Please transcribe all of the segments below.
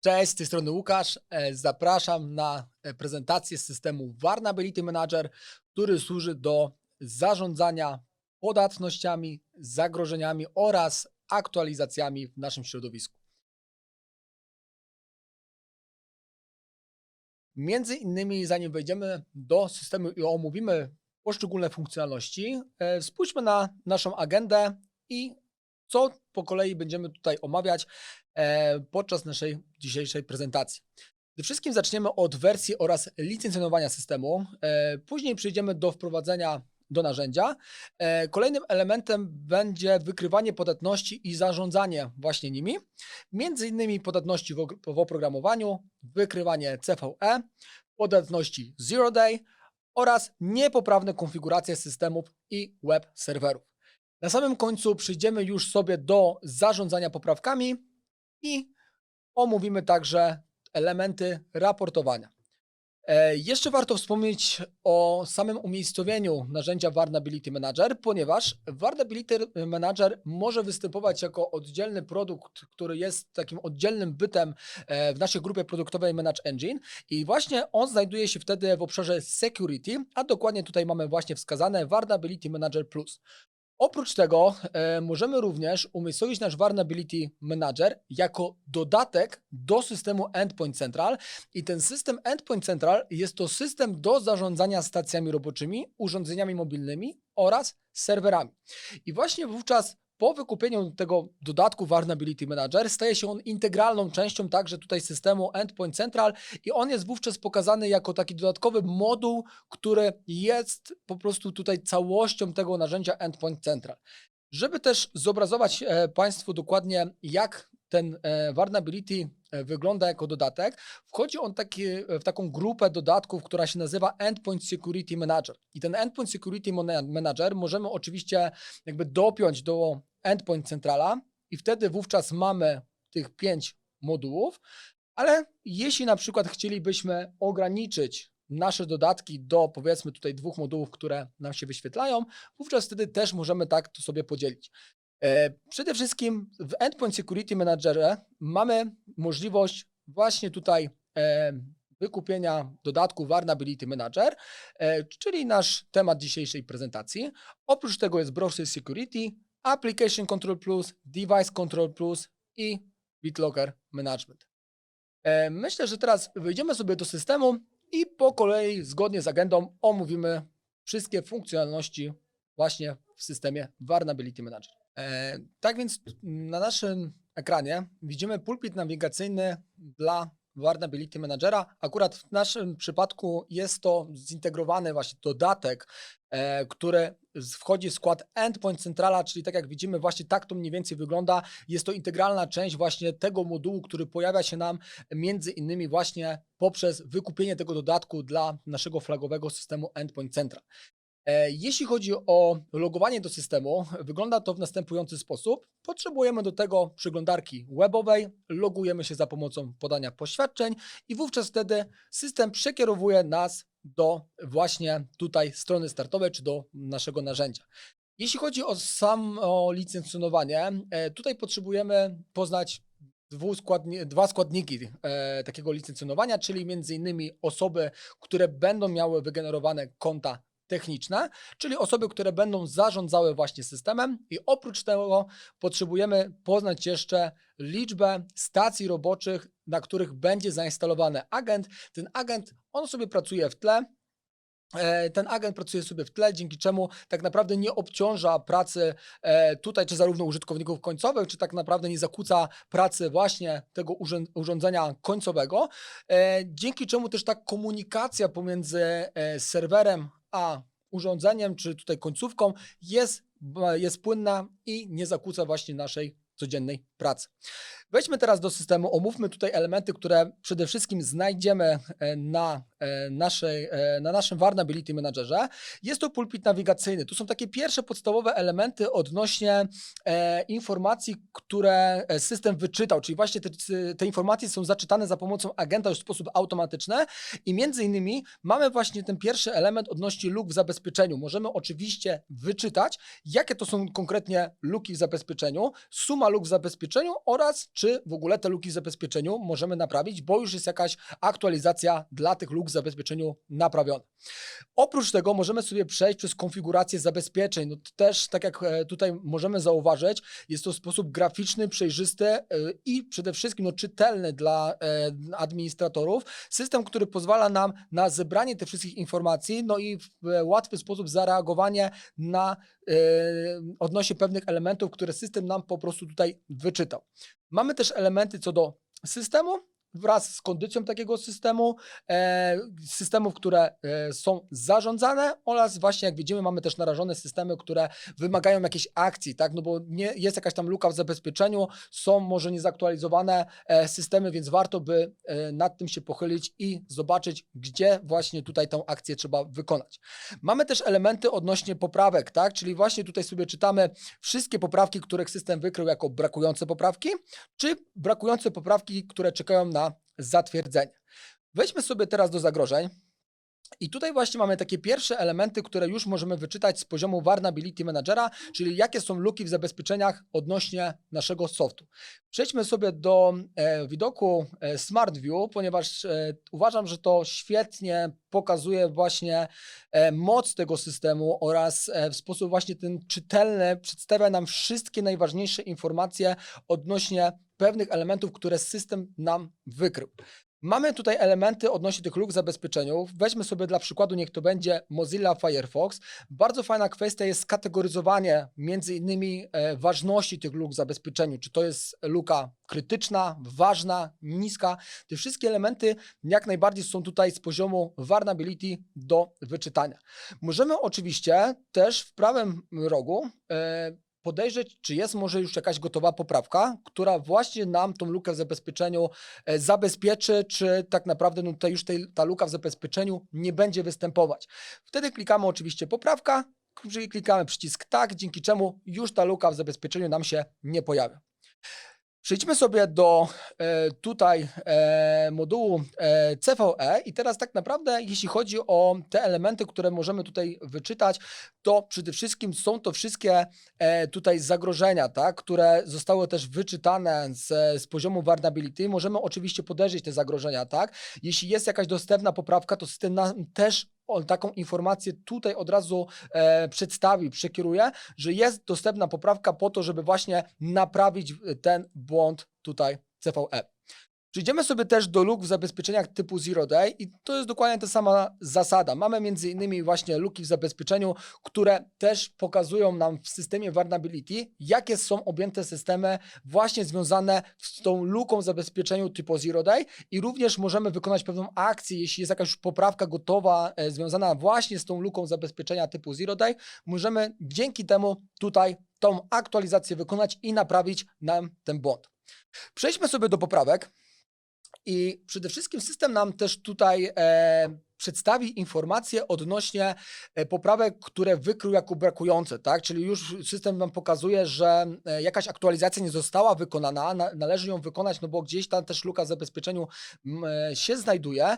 Cześć, z tej strony Łukasz. E, Zapraszam na e, prezentację systemu Vulnerability Manager, który służy do zarządzania podatnościami, zagrożeniami oraz aktualizacjami w naszym środowisku. Między innymi, zanim wejdziemy do systemu i omówimy poszczególne funkcjonalności, e, spójrzmy na naszą agendę i co po kolei będziemy tutaj omawiać podczas naszej dzisiejszej prezentacji. Przede wszystkim zaczniemy od wersji oraz licencjonowania systemu. E, Później przejdziemy do wprowadzenia do narzędzia. E, Kolejnym elementem będzie wykrywanie podatności i zarządzanie właśnie nimi. Między innymi podatności w ogr- w oprogramowaniu, wykrywanie CVE, podatności Zero Day oraz niepoprawne konfiguracje systemów i web serwerów. Na samym końcu przyjdziemy już sobie do zarządzania poprawkami i omówimy także elementy raportowania. E, Jeszcze warto wspomnieć o samym umiejscowieniu narzędzia Vulnerability Manager, ponieważ Vulnerability Manager może występować jako oddzielny produkt, który jest takim oddzielnym bytem e, w naszej grupie produktowej Manage Engine i właśnie on znajduje się wtedy w obszarze Security, a dokładnie tutaj mamy właśnie wskazane Vulnerability Manager Plus. Oprócz tego e, możemy również umiejscowić nasz Vulnerability Manager jako dodatek do systemu Endpoint Central i ten system Endpoint Central jest to system do zarządzania stacjami roboczymi, urządzeniami mobilnymi oraz serwerami. I właśnie wówczas po wykupieniu tego dodatku Vulnerability Manager staje się on integralną częścią także tutaj systemu Endpoint Central i on jest wówczas pokazany jako taki dodatkowy moduł, który jest po prostu tutaj całością tego narzędzia Endpoint Central. Żeby też zobrazować e, Państwu dokładnie, jak ten e, Vulnerability e, wygląda jako dodatek, wchodzi on taki, w taką grupę dodatków, która się nazywa Endpoint Security Manager. I ten Endpoint Security Mana- Manager możemy oczywiście jakby dopiąć do Endpoint Centrala i wtedy wówczas mamy tych pięć modułów, ale jeśli na przykład chcielibyśmy ograniczyć nasze dodatki do powiedzmy tutaj dwóch modułów, które nam się wyświetlają, wówczas wtedy też możemy tak to sobie podzielić. E, Przede wszystkim w Endpoint Security Managerze mamy możliwość właśnie tutaj e, wykupienia dodatku Vulnerability Manager, e, czyli nasz temat dzisiejszej prezentacji. Oprócz tego jest Browser Security, Application Control Plus, Device Control Plus i BitLocker Management. E, Myślę, że teraz wejdziemy sobie do systemu i po kolei, zgodnie z agendą, omówimy wszystkie funkcjonalności właśnie w systemie Vulnerability Manager. E, Tak więc na naszym ekranie widzimy pulpit nawigacyjny dla Vulnerability Managera. Akurat w naszym przypadku jest to zintegrowany właśnie dodatek, e, który wchodzi w skład Endpoint Centrala, czyli tak jak widzimy właśnie tak to mniej więcej wygląda. Jest to integralna część właśnie tego modułu, który pojawia się nam między innymi właśnie poprzez wykupienie tego dodatku dla naszego flagowego systemu Endpoint Central. E, Jeśli chodzi o logowanie do systemu, wygląda to w następujący sposób. Potrzebujemy do tego przeglądarki webowej, logujemy się za pomocą podania poświadczeń i wówczas wtedy system przekierowuje nas do właśnie tutaj strony startowej czy do naszego narzędzia. Jeśli chodzi o samo licencjonowanie, e, tutaj potrzebujemy poznać dwuskładni- dwa składniki e, takiego licencjonowania, czyli między innymi osoby, które będą miały wygenerowane konta techniczne, czyli osoby, które będą zarządzały właśnie systemem i oprócz tego potrzebujemy poznać jeszcze liczbę stacji roboczych, na których będzie zainstalowany agent. Ten agent, on sobie pracuje w tle, E, ten agent pracuje sobie w tle, dzięki czemu tak naprawdę nie obciąża pracy e, tutaj, czy zarówno użytkowników końcowych, czy tak naprawdę nie zakłóca pracy właśnie tego urządzenia końcowego, e, dzięki czemu też ta komunikacja pomiędzy serwerem a urządzeniem, czy tutaj końcówką jest, jest płynna i nie zakłóca właśnie naszej codziennej pracy. Wejdźmy teraz do systemu, omówmy tutaj elementy, które przede wszystkim znajdziemy e, na, e, naszej, e, na naszym Vulnerability Managerze. Jest to pulpit nawigacyjny. Tu są takie pierwsze podstawowe elementy odnośnie informacji, które system wyczytał, czyli właśnie te, te informacje są zaczytane za pomocą agenta już w sposób automatyczny i między innymi mamy właśnie ten pierwszy element odnośnie luk w zabezpieczeniu. Możemy oczywiście wyczytać, jakie to są konkretnie luki w zabezpieczeniu, suma luk w zabezpieczeniu oraz czy w ogóle te luki w zabezpieczeniu możemy naprawić, bo już jest jakaś aktualizacja dla tych luk w zabezpieczeniu naprawiona. Oprócz tego możemy sobie przejść przez konfigurację zabezpieczeń. No to też, tak jak e, tutaj możemy zauważyć, jest to sposób graficzny, przejrzysty e, i przede wszystkim no, czytelny dla e, administratorów. System, który pozwala nam na zebranie tych wszystkich informacji, no i w łatwy sposób zareagowanie na odnośnie pewnych elementów, które system nam po prostu tutaj wyczytał. Mamy też elementy co do systemu wraz z kondycją takiego systemu, e, systemów, które e, są zarządzane oraz właśnie jak widzimy mamy też narażone systemy, które wymagają jakiejś akcji, tak, no bo nie, jest jakaś tam luka w zabezpieczeniu, są może niezaktualizowane e, systemy, więc warto by nad tym się pochylić i zobaczyć, gdzie właśnie tutaj tą akcję trzeba wykonać. Mamy też elementy odnośnie poprawek, tak, czyli właśnie tutaj sobie czytamy wszystkie poprawki, których system wykrył jako brakujące poprawki, czy brakujące poprawki, które czekają na zatwierdzenie. Wejdźmy sobie teraz do zagrożeń. I tutaj właśnie mamy takie pierwsze elementy, które już możemy wyczytać z poziomu Vulnerability Managera, czyli jakie są luki w zabezpieczeniach odnośnie naszego softu. Przejdźmy sobie do e, widoku e, Smart View, ponieważ e, uważam, że to świetnie pokazuje właśnie e, moc tego systemu oraz e, w sposób właśnie ten czytelny przedstawia nam wszystkie najważniejsze informacje odnośnie pewnych elementów, które system nam wykrył. Mamy tutaj elementy odnośnie tych luk zabezpieczeniu. Weźmy sobie dla przykładu, niech to będzie Mozilla Firefox. Bardzo fajna kwestia jest skategoryzowanie między innymi e, ważności tych luk zabezpieczeniu. Czy to jest luka krytyczna, ważna, niska. Te wszystkie elementy jak najbardziej są tutaj z poziomu vulnerability do wyczytania. Możemy oczywiście też w prawym rogu e, podejrzeć, czy jest może już jakaś gotowa poprawka, która właśnie nam tą lukę w zabezpieczeniu e, zabezpieczy, czy tak naprawdę no już ta luka w zabezpieczeniu nie będzie występować. Wtedy klikamy oczywiście poprawka, klikamy przycisk tak, dzięki czemu już ta luka w zabezpieczeniu nam się nie pojawia. Przejdźmy sobie do e, tutaj e, modułu e, CVE i teraz tak naprawdę jeśli chodzi o te elementy, które możemy tutaj wyczytać, to przede wszystkim są to wszystkie e, tutaj zagrożenia, tak, które zostały też wyczytane z, z poziomu vulnerability. Możemy oczywiście podejrzeć te zagrożenia, tak. Jeśli jest jakaś dostępna poprawka, to system nam też on taką informację tutaj od razu e, przedstawi, przekieruje, że jest dostępna poprawka po to, żeby właśnie naprawić e, ten błąd tutaj CVE. Przejdziemy sobie też do luk w zabezpieczeniach typu Zero Day i to jest dokładnie ta sama zasada. Mamy między innymi właśnie luki w zabezpieczeniu, które też pokazują nam w systemie Vulnerability, jakie są objęte systemy właśnie związane z tą luką w zabezpieczeniu typu Zero Day i również możemy wykonać pewną akcję, jeśli jest jakaś poprawka gotowa e, związana właśnie z tą luką zabezpieczenia typu Zero Day, możemy dzięki temu tutaj tą aktualizację wykonać i naprawić nam ten błąd. Przejdźmy sobie do poprawek. I przede wszystkim system nam też tutaj e, przedstawi informacje odnośnie e, poprawek, które wykrył jako brakujące, tak? Czyli już system nam pokazuje, że e, jakaś aktualizacja nie została wykonana, na, należy ją wykonać, no bo gdzieś tam też luka w zabezpieczeniu e, się znajduje.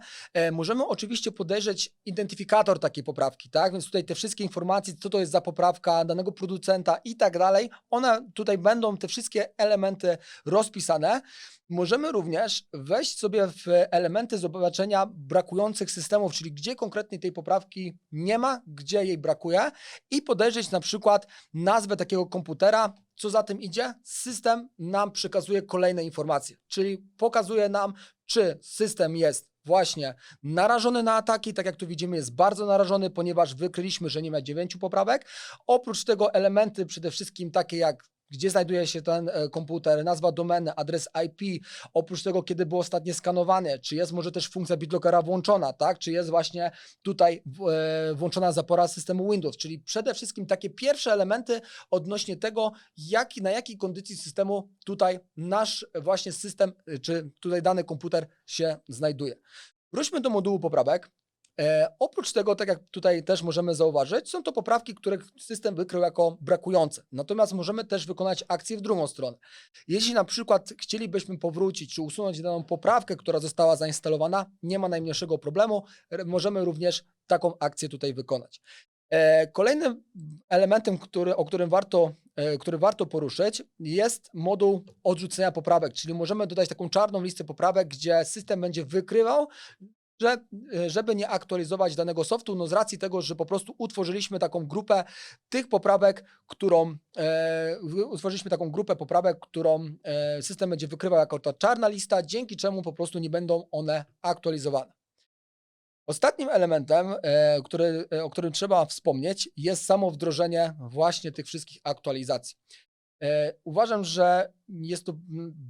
Możemy oczywiście podejrzeć identyfikator takiej poprawki, tak? Więc tutaj te wszystkie informacje, co to jest za poprawka danego producenta i tak dalej, one tutaj będą te wszystkie elementy rozpisane. Możemy również wejść sobie w elementy zobaczenia brakujących systemów, czyli gdzie konkretnie tej poprawki nie ma, gdzie jej brakuje i podejrzeć na przykład nazwę takiego komputera. Co za tym idzie? System nam przekazuje kolejne informacje, czyli pokazuje nam, czy system jest właśnie narażony na ataki, tak jak tu widzimy jest bardzo narażony, ponieważ wykryliśmy, że nie ma dziewięciu poprawek. Oprócz tego elementy przede wszystkim takie jak gdzie znajduje się ten e, komputer, nazwa domeny, adres IP, oprócz tego, kiedy było ostatnie skanowane, czy jest może też funkcja BitLockera włączona, tak? Czy jest właśnie tutaj e, włączona zapora systemu Windows, czyli przede wszystkim takie pierwsze elementy odnośnie tego, jaki, na jakiej kondycji systemu tutaj nasz właśnie system, czy tutaj dany komputer się znajduje. Wróćmy do modułu poprawek. E, oprócz tego, tak jak tutaj też możemy zauważyć, są to poprawki, które system wykrył jako brakujące. Natomiast możemy też wykonać akcję w drugą stronę. Jeśli na przykład chcielibyśmy powrócić czy usunąć daną poprawkę, która została zainstalowana, nie ma najmniejszego problemu. Możemy również taką akcję tutaj wykonać. E, Kolejnym elementem, który, o którym warto, e, który warto poruszyć, jest moduł odrzucenia poprawek, czyli możemy dodać taką czarną listę poprawek, gdzie system będzie wykrywał, że, e, żeby nie aktualizować danego softu, no z racji tego, że po prostu utworzyliśmy taką grupę tych poprawek, którą e, utworzyliśmy taką grupę poprawek, którą e, system będzie wykrywał jako ta czarna lista, dzięki czemu po prostu nie będą one aktualizowane. Ostatnim elementem, e, który, e, o którym trzeba wspomnieć, jest samo wdrożenie właśnie tych wszystkich aktualizacji. E, Uważam, że jest to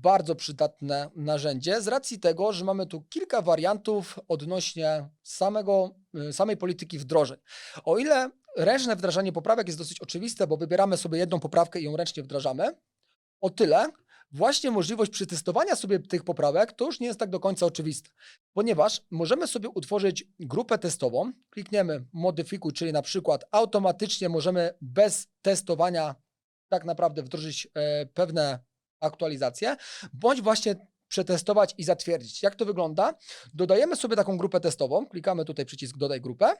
bardzo przydatne narzędzie z racji tego, że mamy tu kilka wariantów odnośnie samego, y, samej polityki wdrożeń. O ile ręczne wdrażanie poprawek jest dosyć oczywiste, bo wybieramy sobie jedną poprawkę i ją ręcznie wdrażamy, o tyle właśnie możliwość przetestowania sobie tych poprawek to już nie jest tak do końca oczywiste, ponieważ możemy sobie utworzyć grupę testową, klikniemy modyfikuj, czyli na przykład automatycznie możemy bez testowania tak naprawdę wdrożyć e, pewne aktualizacje, bądź właśnie przetestować i zatwierdzić. Jak to wygląda? Dodajemy sobie taką grupę testową, klikamy tutaj przycisk dodaj grupę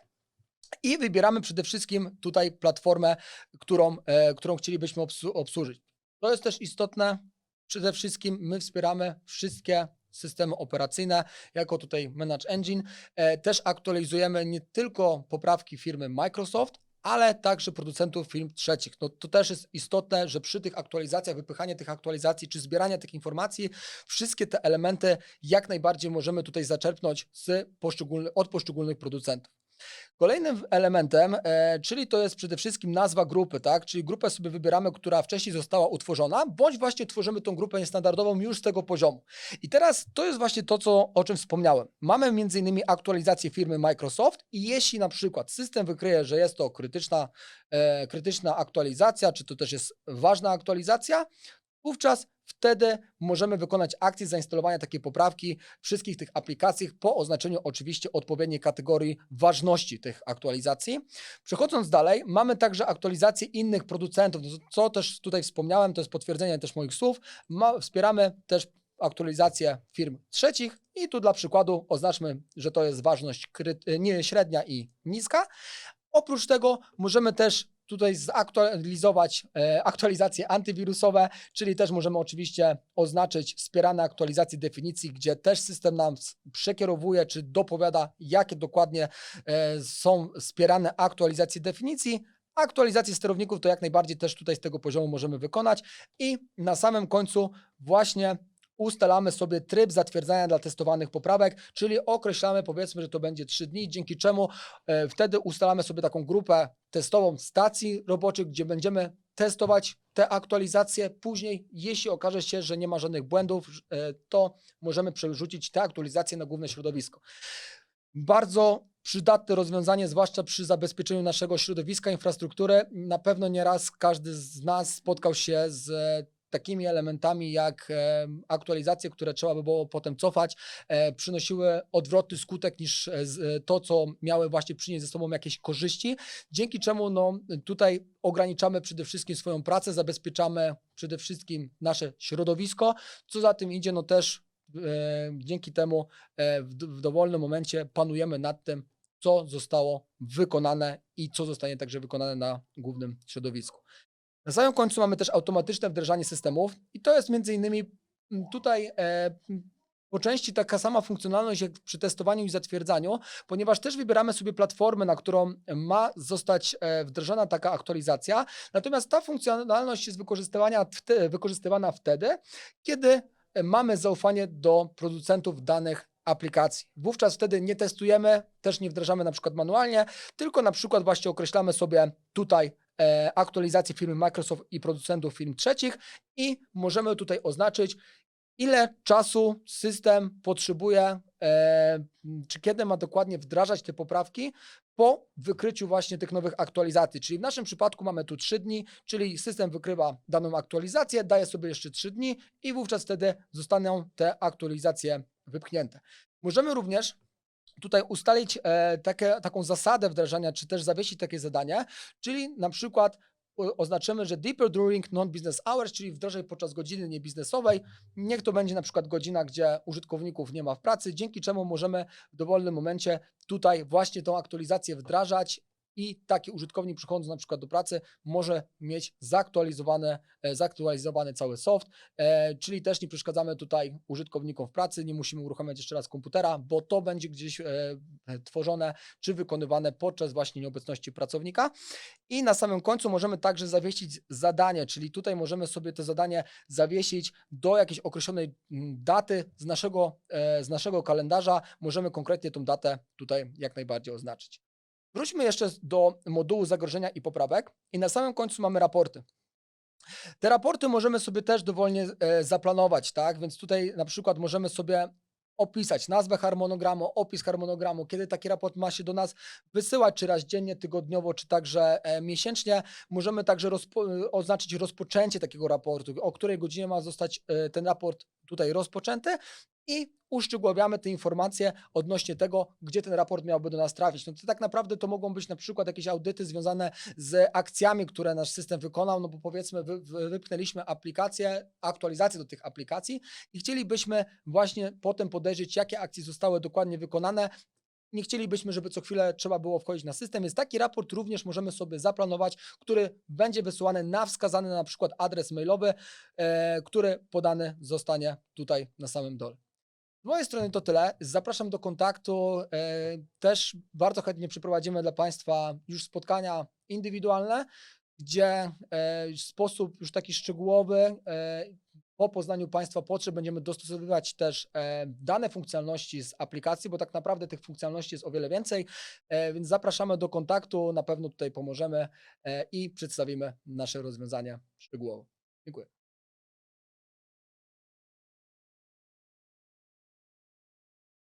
i wybieramy przede wszystkim tutaj platformę, którą, e, którą chcielibyśmy obsłużyć. To jest też istotne, przede wszystkim my wspieramy wszystkie systemy operacyjne, jako tutaj Manage Engine. E, Też aktualizujemy nie tylko poprawki firmy Microsoft, ale także producentów firm trzecich. No, to też jest istotne, że przy tych aktualizacjach, wypychanie tych aktualizacji czy zbieranie tych informacji, wszystkie te elementy jak najbardziej możemy tutaj zaczerpnąć z od poszczególnych producentów. Kolejnym elementem, e, czyli to jest przede wszystkim nazwa grupy, tak? Czyli grupę sobie wybieramy, która wcześniej została utworzona, bądź właśnie tworzymy tą grupę niestandardową już z tego poziomu. I teraz to jest właśnie to, co, o czym wspomniałem. Mamy innymi aktualizację firmy Microsoft i jeśli na przykład system wykryje, że jest to krytyczna, e, krytyczna aktualizacja, czy to też jest ważna aktualizacja, wówczas wtedy możemy wykonać akcję zainstalowania takiej poprawki wszystkich tych aplikacji po oznaczeniu oczywiście odpowiedniej kategorii ważności tych aktualizacji. Przechodząc dalej, mamy także aktualizacje innych producentów, No co też tutaj wspomniałem, to jest potwierdzenie też moich słów. Ma, wspieramy też aktualizację firm trzecich i tu dla przykładu oznaczmy, że to jest ważność nie średnia i niska. Oprócz tego możemy też tutaj zaktualizować e, aktualizacje antywirusowe, czyli też możemy oczywiście oznaczyć wspierane aktualizacje definicji, gdzie też system nam przekierowuje czy dopowiada, jakie dokładnie e, są wspierane aktualizacje definicji. Aktualizacje sterowników to jak najbardziej też tutaj z tego poziomu możemy wykonać i na samym końcu właśnie ustalamy sobie tryb zatwierdzania dla testowanych poprawek, czyli określamy powiedzmy, że to będzie 3 dni, dzięki czemu e, wtedy ustalamy sobie taką grupę testową stacji roboczych, gdzie będziemy testować te aktualizacje. Później, jeśli okaże się, że nie ma żadnych błędów, e, to możemy przerzucić te aktualizacje na główne środowisko. Bardzo przydatne rozwiązanie, zwłaszcza przy zabezpieczeniu naszego środowiska, infrastruktury. Na pewno nieraz każdy z nas spotkał się z takimi elementami jak aktualizacje, które trzeba by było potem cofać, e, przynosiły odwrotny skutek niż e, e, to, co miały właśnie przynieść ze sobą jakieś korzyści, dzięki czemu no, tutaj ograniczamy przede wszystkim swoją pracę, zabezpieczamy przede wszystkim nasze środowisko, co za tym idzie, no też e, dzięki temu e, w, w dowolnym momencie panujemy nad tym, co zostało wykonane i co zostanie także wykonane na głównym środowisku. Na samym końcu mamy też automatyczne wdrażanie systemów i to jest między innymi tutaj e, po części taka sama funkcjonalność jak przy testowaniu i zatwierdzaniu, ponieważ też wybieramy sobie platformę, na którą ma zostać e, wdrożona taka aktualizacja, natomiast ta funkcjonalność jest wykorzystywana wtedy, kiedy e, mamy zaufanie do producentów danych aplikacji. Wówczas wtedy nie testujemy, też nie wdrażamy na przykład manualnie, tylko na przykład właśnie określamy sobie tutaj e, aktualizację firmy Microsoft i producentów firm trzecich i możemy tutaj oznaczyć, ile czasu system potrzebuje, e, czy kiedy ma dokładnie wdrażać te poprawki po wykryciu właśnie tych nowych aktualizacji. Czyli w naszym przypadku mamy tu 3 dni, czyli system wykrywa daną aktualizację, daje sobie jeszcze 3 dni i wówczas wtedy zostaną te aktualizacje wypchnięte. Możemy również tutaj ustalić e, takie, taką zasadę wdrażania, czy też zawiesić takie zadanie, czyli na przykład oznaczymy, że deeper during non-business hours, czyli wdrożej podczas godziny niebiznesowej. Niech to będzie na przykład godzina, gdzie użytkowników nie ma w pracy, dzięki czemu możemy w dowolnym momencie tutaj właśnie tą aktualizację wdrażać i taki użytkownik przychodząc na przykład do pracy może mieć zaktualizowane, e, zaktualizowany cały soft, e, czyli też nie przeszkadzamy tutaj użytkownikom w pracy, nie musimy uruchamiać jeszcze raz komputera, bo to będzie gdzieś e, tworzone czy wykonywane podczas właśnie nieobecności pracownika. I na samym końcu możemy także zawiesić zadanie, czyli tutaj możemy sobie to zadanie zawiesić do jakiejś określonej mm, daty z naszego, z naszego kalendarza. Możemy konkretnie tą datę tutaj jak najbardziej oznaczyć. Wróćmy jeszcze do modułu zagrożenia i poprawek i na samym końcu mamy raporty. Te raporty możemy sobie też dowolnie e, zaplanować, tak? Więc tutaj na przykład możemy sobie opisać nazwę harmonogramu, opis harmonogramu, kiedy taki raport ma się do nas wysyłać, czy raz dziennie, tygodniowo, czy także e, miesięcznie. Możemy także rozpo, e, oznaczyć rozpoczęcie takiego raportu, o której godzinie ma zostać ten raport tutaj rozpoczęty i uszczegóławiamy te informacje odnośnie tego, gdzie ten raport miałby do nas trafić. No to tak naprawdę to mogą być na przykład jakieś audyty związane z akcjami, które nasz system wykonał, no bo powiedzmy wy, wy, wypchnęliśmy aplikacje, aktualizacje do tych aplikacji i chcielibyśmy właśnie potem podejrzeć, jakie akcje zostały dokładnie wykonane, nie chcielibyśmy, żeby co chwilę trzeba było wchodzić na system, więc taki raport również możemy sobie zaplanować, który będzie wysyłany na wskazany na przykład adres mailowy, e, który podany zostanie tutaj na samym dole. Z mojej strony to tyle. Zapraszam do kontaktu. E, Też bardzo chętnie przeprowadzimy dla Państwa już spotkania indywidualne, gdzie e, w sposób już taki szczegółowy e, po poznaniu Państwa potrzeb będziemy dostosowywać też dane funkcjonalności z aplikacji, bo tak naprawdę tych funkcjonalności jest o wiele więcej, więc zapraszamy do kontaktu, na pewno tutaj pomożemy i przedstawimy nasze rozwiązania szczegółowo. Dziękuję.